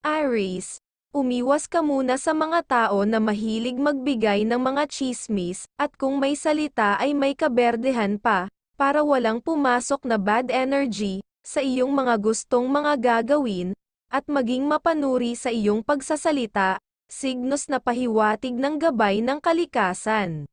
Aries, umiwas ka muna sa mga tao na mahilig magbigay ng mga chismis, at kung may salita ay may kaberdehan pa, para walang pumasok na bad energy, sa iyong mga gustong mga gagawin, at maging mapanuri sa iyong pagsasalita, signos na pahiwatig ng gabay ng kalikasan.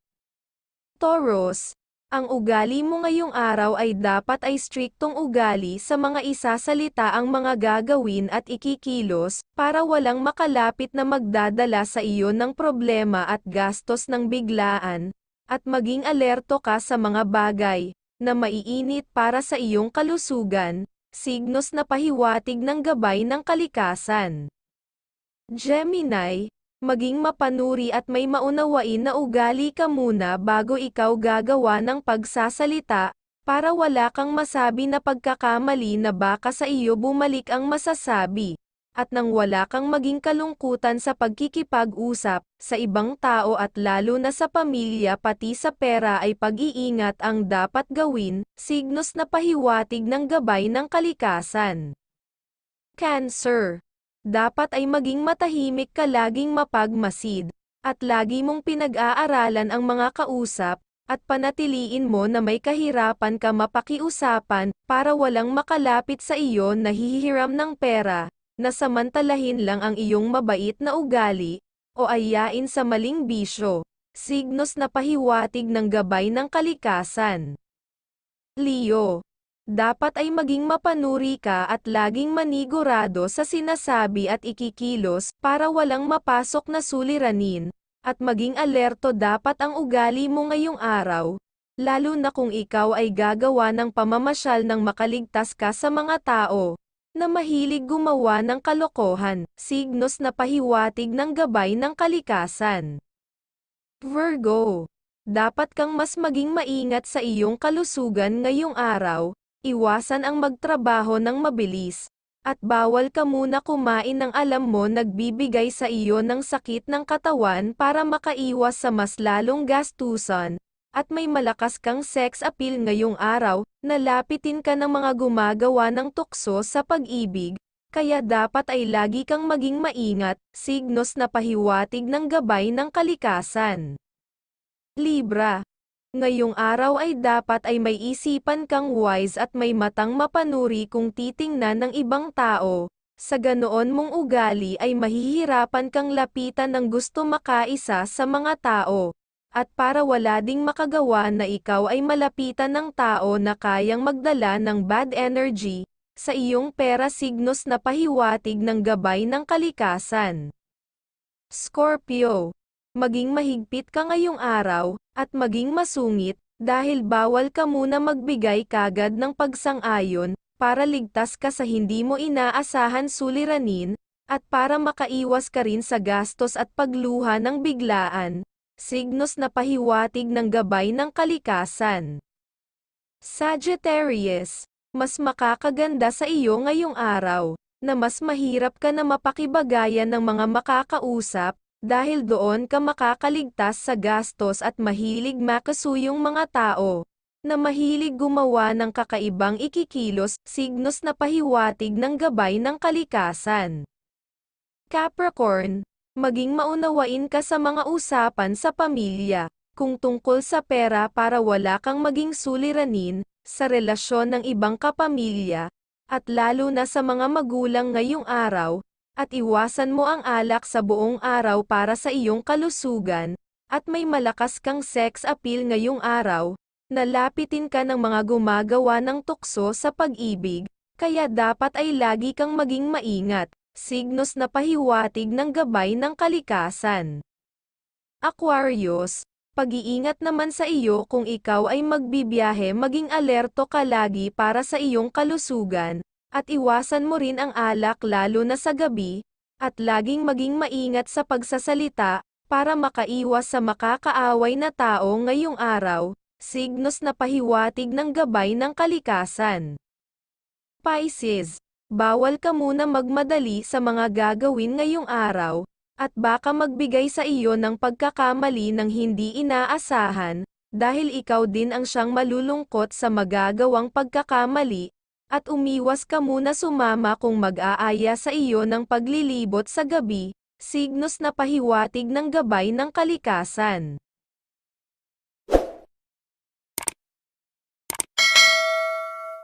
Taurus, ang ugali mo ngayong araw ay dapat ay striktong ugali sa mga isasalita ang mga gagawin at ikikilos, para walang makalapit na magdadala sa iyo ng problema at gastos ng biglaan, at maging alerto ka sa mga bagay, na maiinit para sa iyong kalusugan, signos na pahiwatig ng gabay ng kalikasan. Gemini, maging mapanuri at may maunawain na ugali ka muna bago ikaw gagawa ng pagsasalita, para wala kang masabi na pagkakamali na baka sa iyo bumalik ang masasabi, at nang wala kang maging kalungkutan sa pagkikipag-usap, sa ibang tao at lalo na sa pamilya pati sa pera ay pag-iingat ang dapat gawin, signos na pahiwatig ng gabay ng kalikasan. Cancer dapat ay maging matahimik ka laging mapagmasid, at lagi mong pinag-aaralan ang mga kausap, at panatiliin mo na may kahirapan ka mapakiusapan, para walang makalapit sa iyo na hihiram ng pera, na samantalahin lang ang iyong mabait na ugali, o ayain sa maling bisyo, signos na pahiwatig ng gabay ng kalikasan. Leo dapat ay maging mapanuri ka at laging manigurado sa sinasabi at ikikilos para walang mapasok na suliranin, at maging alerto dapat ang ugali mo ngayong araw, lalo na kung ikaw ay gagawa ng pamamasyal ng makaligtas ka sa mga tao, na mahilig gumawa ng kalokohan, signos na pahiwatig ng gabay ng kalikasan. Virgo dapat kang mas maging maingat sa iyong kalusugan ngayong araw, Iwasan ang magtrabaho ng mabilis, at bawal ka muna kumain ng alam mo nagbibigay sa iyo ng sakit ng katawan para makaiwas sa mas lalong gastusan, at may malakas kang sex appeal ngayong araw, nalapitin ka ng mga gumagawa ng tukso sa pag-ibig, kaya dapat ay lagi kang maging maingat, signos na pahiwatig ng gabay ng kalikasan. Libra Ngayong araw ay dapat ay may isipan kang wise at may matang mapanuri kung titingnan ng ibang tao. Sa ganoon mong ugali ay mahihirapan kang lapitan ng gusto makaisa sa mga tao. At para wala ding makagawa na ikaw ay malapitan ng tao na kayang magdala ng bad energy, sa iyong pera signos na pahiwatig ng gabay ng kalikasan. Scorpio maging mahigpit ka ngayong araw, at maging masungit, dahil bawal ka muna magbigay kagad ng pagsang-ayon, para ligtas ka sa hindi mo inaasahan suliranin, at para makaiwas ka rin sa gastos at pagluha ng biglaan, signos na pahiwatig ng gabay ng kalikasan. Sagittarius, mas makakaganda sa iyo ngayong araw, na mas mahirap ka na mapakibagayan ng mga makakausap, dahil doon ka makakaligtas sa gastos at mahilig makasuyong mga tao, na mahilig gumawa ng kakaibang ikikilos, signos na pahiwatig ng gabay ng kalikasan. Capricorn, maging maunawain ka sa mga usapan sa pamilya, kung tungkol sa pera para wala kang maging suliranin, sa relasyon ng ibang kapamilya, at lalo na sa mga magulang ngayong araw, at iwasan mo ang alak sa buong araw para sa iyong kalusugan, at may malakas kang sex appeal ngayong araw, nalapitin ka ng mga gumagawa ng tukso sa pag-ibig, kaya dapat ay lagi kang maging maingat, signos na pahiwatig ng gabay ng kalikasan. Aquarius, pag-iingat naman sa iyo kung ikaw ay magbibiyahe maging alerto ka lagi para sa iyong kalusugan, at iwasan mo rin ang alak lalo na sa gabi, at laging maging maingat sa pagsasalita, para makaiwas sa makakaaway na tao ngayong araw, signos na pahiwatig ng gabay ng kalikasan. Pisces, bawal ka muna magmadali sa mga gagawin ngayong araw, at baka magbigay sa iyo ng pagkakamali ng hindi inaasahan, dahil ikaw din ang siyang malulungkot sa magagawang pagkakamali, at umiwas ka muna sumama kung mag-aaya sa iyo ng paglilibot sa gabi, signos na pahiwatig ng gabay ng kalikasan.